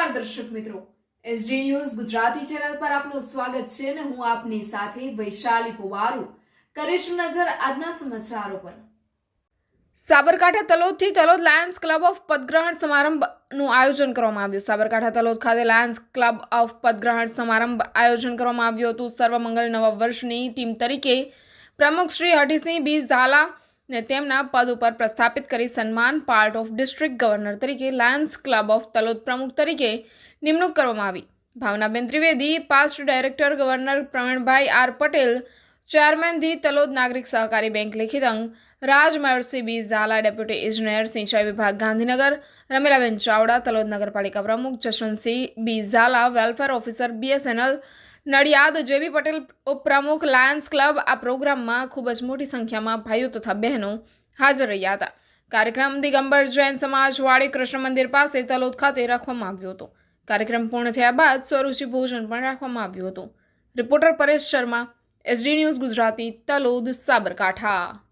નમસ્કાર દર્શક મિત્રો. એસડી ન્યૂઝ ગુજરાતી ચેનલ પર આપનું સ્વાગત છે અને હું આપની સાથે વૈશાલી પુવારુ. કરીશું નજર આજના સમાચારો પર. સાબરકાંઠા તલોદથી તલોદ લાયન્સ ક્લબ ઓફ પદગ્રહણ સમારંભનું આયોજન કરવામાં આવ્યું. સાબરકાંઠા તલોદ ખાતે લાયન્સ ક્લબ ઓફ પદગ્રહણ સમારંભ આયોજન કરવામાં આવ્યું હતું. સર્વમંગલ નવા વર્ષની ટીમ તરીકે પ્રમુખ શ્રી હઠીસિંહ બી ઝાલા ને તેમના પદ ઉપર પ્રસ્થાપિત કરી સન્માન પાર્ટ ઓફ ડિસ્ટ્રિક્ટ ગવર્નર તરીકે લાયન્સ ક્લબ ઓફ તલોદ પ્રમુખ તરીકે નિમણૂક કરવામાં આવી. Bhavnaben Trivedi past director governor Pravinbhai R Patel chairman the Talod નાગરિક સહકારી બેંક લેખિત અંગ રાજમહેરસિંહ બી ઝાલા ડેપ્યુટી ઇજનેર સિંચાઈ વિભાગ ગાંધીનગર, રમીલાબેન ચાવડા, તલોદ નગરપાલિકા પ્રમુખ Jashwantsinh B Zala welfare officer BSNL Nadiad JB Patel ઉપપ્રમુખ લાયન્સ ક્લબ આ પ્રોગ્રામમાં ખૂબ જ મોટી સંખ્યામાં ભાઈઓ તથા બહેનો હાજર રહ્યા હતા. કાર્યક્રમ દિગંબર જૈન સમાજવાડી કૃષ્ણ મંદિર પાસે તલોદ ખાતે રાખવામાં આવ્યો હતો. કાર્યક્રમ પૂર્ણ થયા બાદ સ્વરૂચિ ભોજન પણ રાખવામાં આવ્યું હતું. Reporter Paresh Sharma, SD news Gujarati, Talod, Sabarkantha.